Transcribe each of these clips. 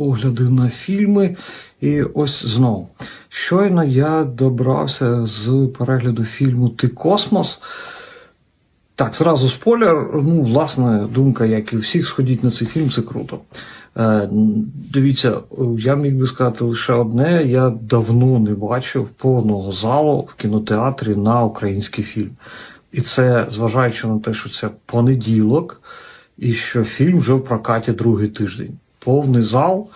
огляди на фільми. І ось знову. Щойно я добрався з перегляду фільму Ти Космос. Так, зразу спойлер. Ну, власне, думка, як і всіх, сходіть на цей фільм, це круто. Е, дивіться, я міг би сказати лише одне: я давно не бачив повного залу в кінотеатрі на український фільм. І це зважаючи на те, що це понеділок, і що фільм вже в прокаті другий тиждень. Повний зал,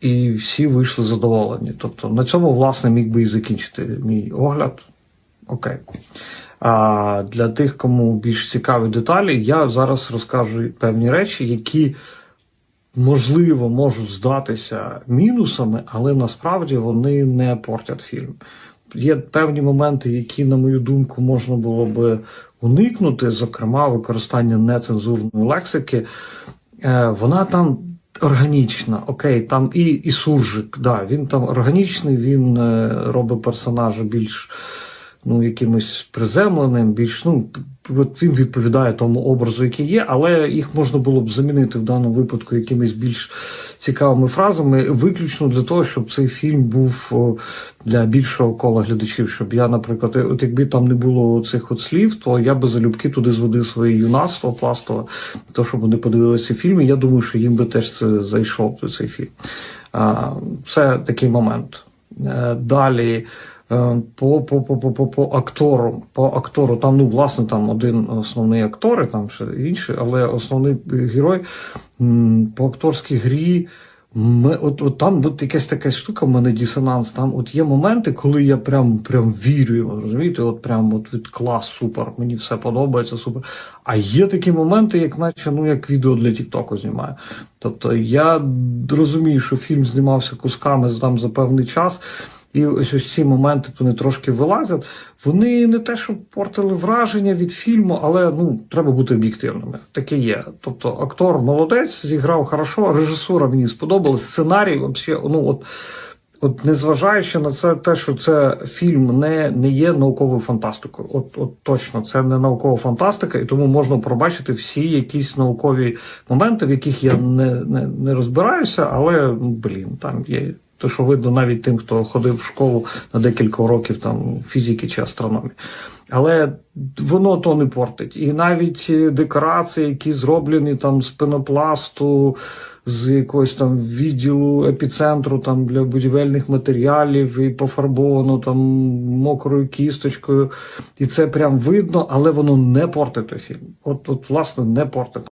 і всі вийшли задоволені. Тобто на цьому, власне, міг би і закінчити мій огляд. Окей. А для тих, кому більш цікаві деталі, я зараз розкажу певні речі, які можливо можуть здатися мінусами, але насправді вони не портять фільм. Є певні моменти, які, на мою думку, можна було би уникнути, зокрема, використання нецензурної лексики. Е, Вона там органічна, окей, там і, і суржик, да, він там органічний, він е, робить персонажа більш ну, якимось приземленим, більш ну, він відповідає тому образу, який є, але їх можна було б замінити в даному випадку якимись більш цікавими фразами, виключно для того, щоб цей фільм був для більшого кола глядачів. Щоб я, наприклад, от якби там не було цих от слів, то я би залюбки туди зводив своє юнацтво пластове, то щоб вони подивилися фільм. І я думаю, що їм би теж це зайшов цей фільм. Це такий момент. Е, Далі. Е, По, по, по, по, по, актору, по актору, там, ну, власне, там один основний актор, і там ще інший, але основний герой по акторській грі. Ми, от, от там от якась така штука, в мене дисонанс. Там от є моменти, коли я прям прям вірю розумієте, от прям от від клас, супер, мені все подобається, супер. А є такі моменти, як наче ну як відео для Тіктоку знімаю. Тобто я розумію, що фільм знімався кусками там за певний час. І ось ось ці моменти вони трошки вилазять. Вони не те, що портили враження від фільму, але ну треба бути об'єктивними. Таке є. Тобто актор молодець, зіграв хорошо, режисура мені сподобалась, сценарій взагалі, ну от. От незважаючи на це, те, що це фільм не не є науковою фантастикою. От от точно це не наукова фантастика, і тому можна пробачити всі якісь наукові моменти, в яких я не не, не розбираюся, але ну, блін, там є те, що видно навіть тим, хто ходив в школу на декілька років там фізики чи астрономії. Але воно то не портить. І навіть декорації, які зроблені там з пенопласту, з якогось там відділу епіцентру там для будівельних матеріалів і пофарбовано там мокрою кісточкою. І це прям видно, але воно не портить фільм. От, от власне, не портить.